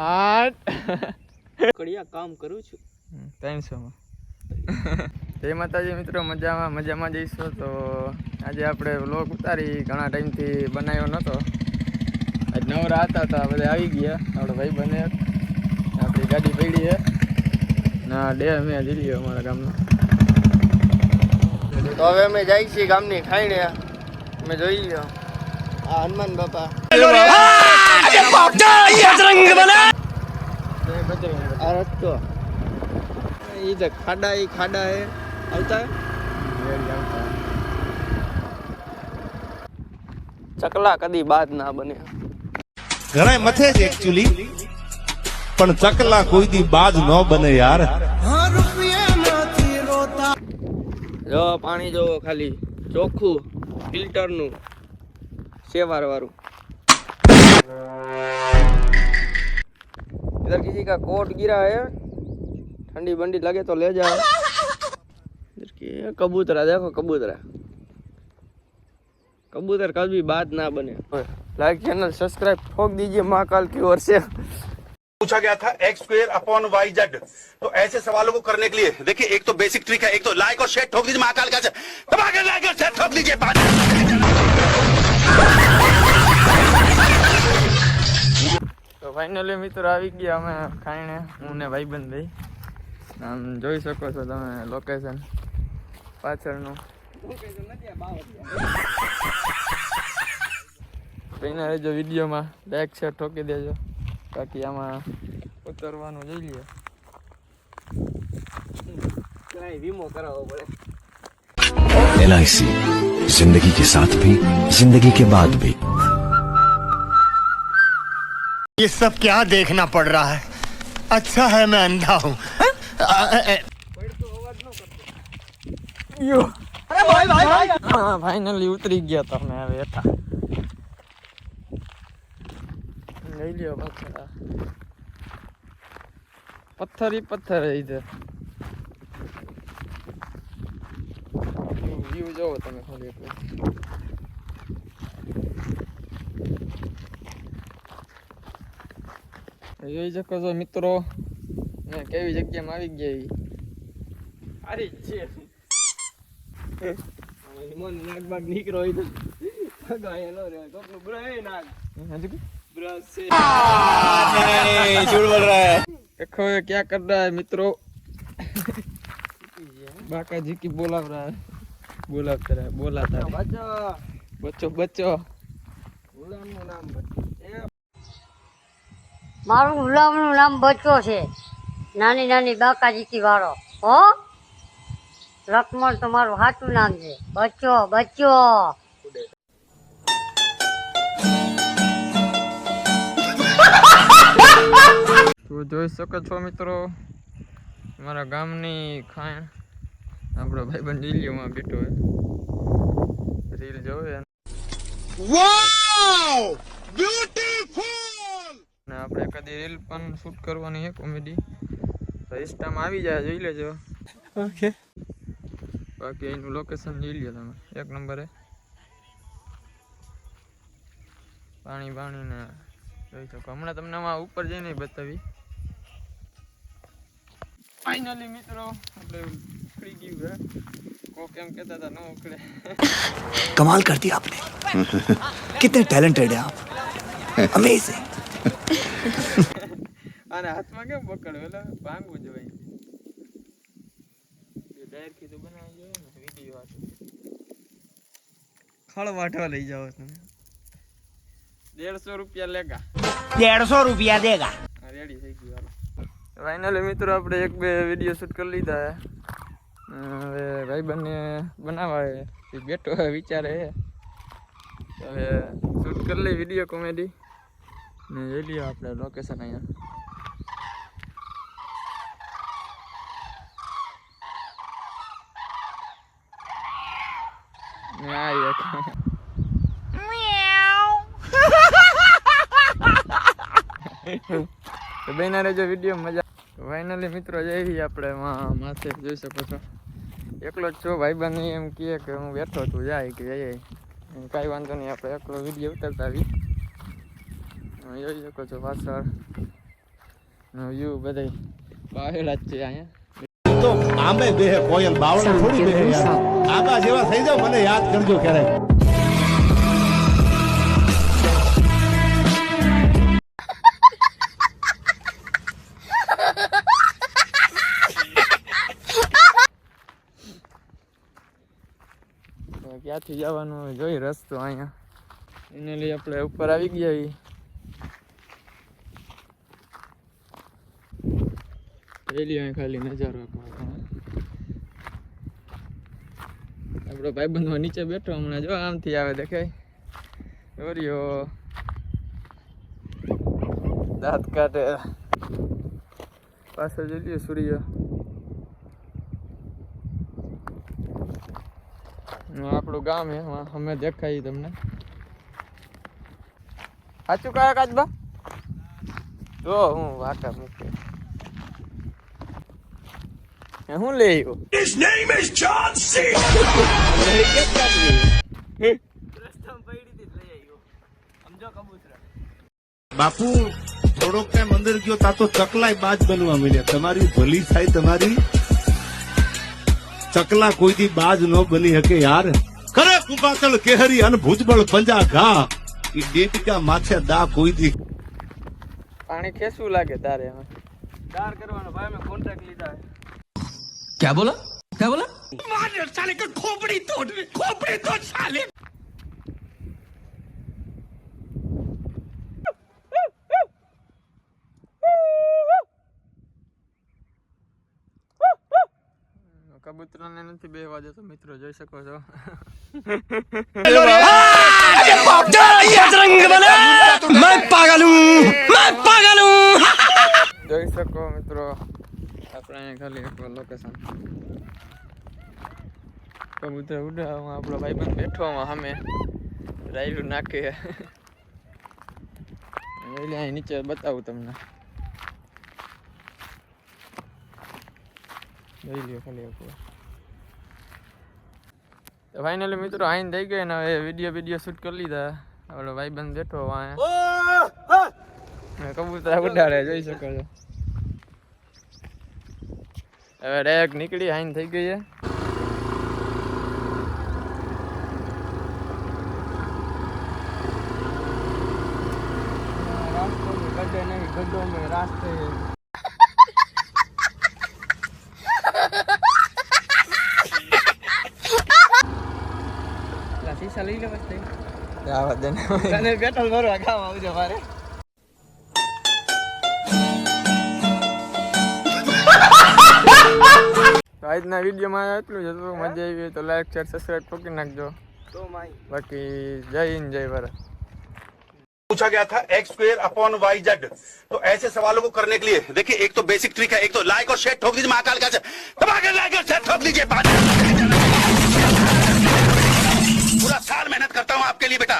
આઠ. કડિયા કામ કરું છું. ત્રણસોમાં જય માતાજી મિત્રો મજામાં મજામાં જઈશું તો આજે આપણે વ્લોગ ઉતારી ઘણા ટાઈમથી બનાવ્યો નહોતો આજ નવરા હતા તો બધા આવી ગયા. આપણો ભાઈ બને. આપણી ગાડી પડી છે. ના ડે અમે જીલીએ અમારા ગામનો. તો હવે અમે જઈએ છીએ ગામની ખાઈને અમે જોઈ લ્યો આ હનુમાન બાપા. આ એ ખાડા એ આવતા ચકલા કદી બાદ ના બને. ઘણા મથે છે એકચ્યુઅલી પણ ચકલા કોઈ દી બાદ ન બને યાર. જો પાણી જો ખાલી. ચોખ્ખું ફિલ્ટરનું સેવાર વાળું इधर किसी का कोट गिरा है। ठंडी बंडी लगे तो ले जाओ। इधर की ये कबूतरा देखो कबूतरा कबूतर कभी बात ना बने। लाइक चैनल सब्सक्राइब ठोक दीजिए महाकाल की ओर से। पूछा गया था X square upon Y Z तो ऐसे सवालों को करने के लिए, देखिए, एक तो बेसिक ट्रिक है, एक तो लाइक और शेयर ठोक दीजिए महाकाल का। लाइक और शेयर ठोक दीजिए। તો ફાઇનલી મિત્રો આવી ગયા અમે ખાઈને. હું ને ભાઈબંધ ભાઈ આમ જોઈ શકો છો તમે લોકેશન પાછળનું. પહેલાં રહેજો વિડીયોમાં. બેક શેર ઠોકી દેજો. બાકી આમાં ઉતરવાનું જોઈ લઈએ વીમો કરાવવો પડે જિંદગી કે સાથ ભી જિંદગી કે બાદ ભી ये सब क्या देखना पड़ रहा है? अच्छा है मैं अंधा हूँ। हाँ? फाइनली हाँ, उतरी गया था मैं वे था। ले लियो पत्थर ही पत्थर है इधर। व्यू जो होता है मैं खाली જોઈ શકો છો મિત્રો ને કેવી જગ્યામાં આવી ગયા ઈ સારી જ છે મન નાક બાગ નીકળો હોય તો ભગાય નો રે કોકનું બ્રહ નાક હજુ કે? બ્રશ છે देखो ये क्या कर रहा है मित्रों बाका जी की बोला रहा है बोला रहा है बोला था બચો बच्चो बच्चो ગુલામનું નામ બચો એ મારું ગુલામનું નામ બચ્ચો છે. નાની નાની બાકાજીકી વાળો. હો? લક્ષ્મણ તો મારું સાચું નામ છે. બચ્ચો બચ્ચો. તો જોઈ શકો છો મિત્રો મારા ગામની ખાણ. આપણો ભાઈબંધ દિલ્હીમાં બેઠો હોય રીલ જોવે. ને આપણે કદી રીલ પણ શૂટ કરવાની છે કોમેડી તો ઇન્સ્ટામાં આવી જાય જોઈ લેજો. ઓકે. બાકી એનું લોકેશન જોઈ લો તમે. એક નંબરે. પાણી પાણી ને જોઈ શકો. હમણાં તમને આમાં ઉપર જઈને બતાવી. ફાઈનલી મિત્રો આપણે ઉકળી ગયું હે કોક એમ કહેતા હતા ન ઉકળે. કમાલ કરતી આપને. કિતને ટેલેન્ટેડ હે આપ. અમેઝિંગ અને હાથમાં કેમ પકડ્યો? એટલે ભાંગવું જોઈએ ડાયર કીધું બનાવી જોઈએ ને વીડિયો હાથ લઈ જાઓ તમે. દેડસો રૂપિયા લેગા. દેડસો રૂપિયા દેગા. રેડી થઈ ગયું હાલો. મિત્રો આપણે એક બે વીડિયો શૂટ કરી લીધા હવે ભાઈ બંને બનાવવા વિચારે હવે શૂટ કરી લઈ વીડિયો કોમેડી ને જોઈ લઈએ આપણે લોકેશન અહીંયા. આ એક તો બેના રહેજો વીડિયો મજા. ફાઇનલી મિત્રો જઈ આપણે માથે જોઈ શકો છો. એકલો જ છો ભાઈબંધ એમ કહે કે હું બેઠો છું જાય કે જઈએ કાંઈ વાંધો નહીં આપણે એકલો વીડિયો ઉતારતા આવી તમે જોઈ શકો છો પાછળ વ્યૂ બધાય. પાવેલા જ છે અહીંયા. તો આંબે બેહે કોયલ બાવળે થોડી બે યાર. જેવા થઈ જાવ મને યાદ કરજો ક્યારેક. ક્યાંથી જવાનું જોઈ રસ્તો અહીંયા. એને લઈ આપણે ઉપર આવી ગયા અહીં ખાલી નજારો આપણો ભાઈબંધો નીચે બેઠો હમણાં. જો આમથી આવે દેખાય. ઓરિયો. દાંત કાઢે. પાછળ જોઈ લઈએ સૂર્ય. આપણું ગામ હે અમે દેખાય તમને. સાચું કયા કાચબા? જો, હું વાકા મૂકે હે, હું લઈ આવ્યો રસ્તામાં પડી હતી લઈ આવ્યો બાપુ થોડોક ટાઈમ અંદર ગયો તા તો ચકલાય બાજ બનવા મળ્યા તમારી ભલી થાય તમારી. ચકલા કોઈ દી બાજ ન બની શકે યાર. કરે કુપાતળ કેહરી અને ભુજબળ પંજા ઘા. એ ડેટિકા માથે દા કોઈ દી પાણી ખેસવું લાગે તારે એમાં. દાર કરવાનો ભાઈ મેં કોન્ટ્રાક્ટ લીધા છે. કબૂતરાને નથી બેહવા દેતો મિત્રો જોઈ શકો છો જોઈ શકો મિત્રો આપણે ખાલી એક લોકેશન કબૂતર ઉડાવવામાં આપણો ભાઈબંધ બેઠો આમાં સામે. રાયલું નાખે. એટલે અહીં નીચે બતાવું તમને. લઈ લ્યો ખાલી એક. તો ફાઇનલી મિત્રો આઈન થઈ ગઈ ને હવે વીડિયો વીડિયો શૂટ કરી લીધા. આપણો ભાઈબંધ બેઠો અહીંયા. કબૂતર ઉડાડે જોઈ શકો છો. હવે ડાયરેક્ટ નીકળી હાઈન થઈ ગઈ છે. ગડ્ડો મેં રાસ્તે સીસા લઈ લેવા પછી પેટ્રોલ ભરવા કામ આવજો મારે. આજના વિડીયોમાં એટલું જ હતું મજા આવી હોય તો લાઈક શેર સબસ્ક્રાઈબ ઠોકી નાખજો તો માઈ બાકી જય હિન્દ જય ભારત पूछा गया था X square upon Y Z तो ऐसे सवालों को करने के लिए देखिए एक तो बेसिक ट्रिक है एक तो लाइक और शेयर ठोक दीजिए महाकाल का दबा के लाइक और शेयर ठोक दीजिए पूरा साल मेहनत करता हूं आपके लिए बेटा